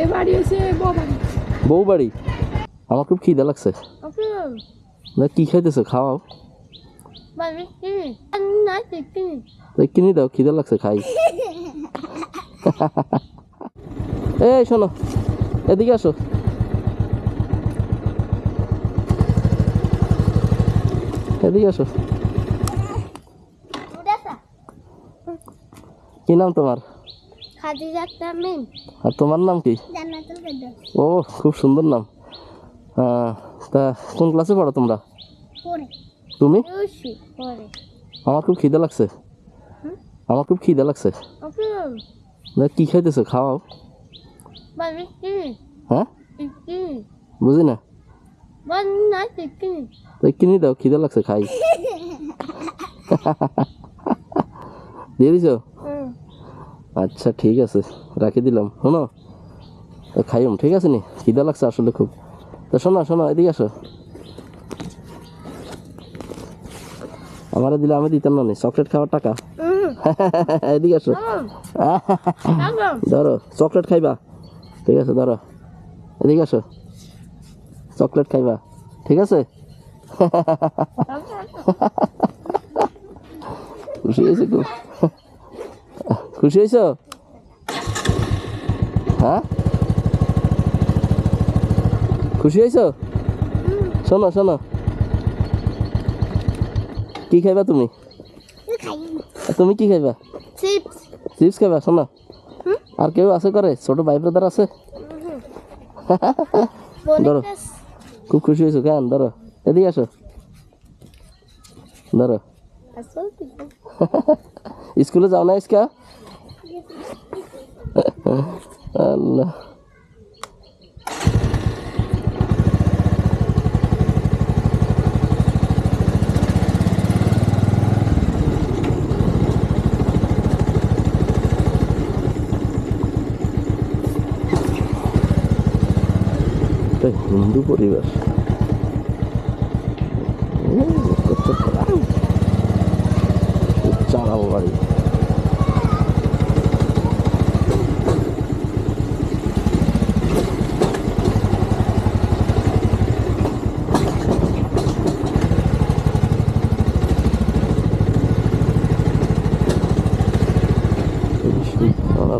এ বাড়ি হচ্ছে বাড়ি বউবাড়ি আমার খুব খিদে লাগছে। ওকে। না কি খাইতেছো? খাওয়াও। কিনে দাও খিদে লাগছে খাই। এই শোনো। এদিকে আসো। এদিকে আসো। কি নাম তোমার? খাদিজা তামিম আর তোমার নাম কি? জান্নাতুল ফেরদৌস। ও খুব সুন্দর নাম। তা কোন ক্লাসে পড়ো তোমরা? তুমি? আমার খুব খিদে লাগছে। আমার খুব খিদে লাগছে। কি খাইতেছো? খাওয়াও। হ্যাঁ? বুঝি না। কিনে দাও খিদে লাগছে খাই। দিয়ে দিছো? আচ্ছা ঠিক আছে। রাখি দিলাম। শোনো খাইম ঠিক আছে নি? খিদে লাগছে আসলে খুব। তো শোনো শোনো এদিকে আসো। আমারে দিলে আমি দিতাম না নি? চকলেট খাওয়ার টাকা? এদিকে আসো। ধরো চকলেট খাইবা। ঠিক আছে ধরো। এদিকে আসো। চকলেট খাইবা। ঠিক আছে? খুশি হয়েছে খুব। খুশি হয়েছ? হ্যাঁ? খুশি হয়েছ? শোনো শোনো কি খাইবা তুমি? তুমি কি খাইবা? চিপস। খাইবা শোনো। আর কেউ আছে করে ছোট ভাই ব্রাদার আছে? ধরো। খুব খুশি হয়েছো কেন? ধরো। এদিকে আসো। ধরো। স্কুলে যাও না ইসকা আল্লাহ। এটা হিন্দু পরিবার। উম, চালাবো বাড়ি। না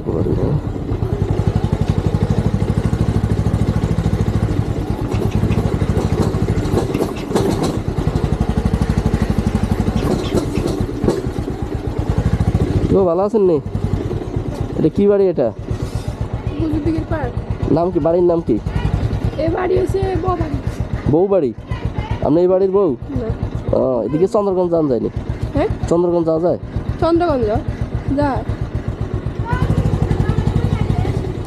ও ভালো আছেন নি? এটা কি বাড়ি এটা? নাম কি? বাড়ির নাম কি? বউ বাড়ি? আপনি এই বাড়ির বউ? এদিকে চন্দ্রগঞ্জ যাওয়া যায়নি। হ্যাঁ? চন্দ্রগঞ্জ যাওয়া যায়? চন্দ্রগঞ্জ যা।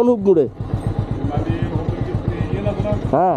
কোন হুক মুড়ে হ্যাঁ।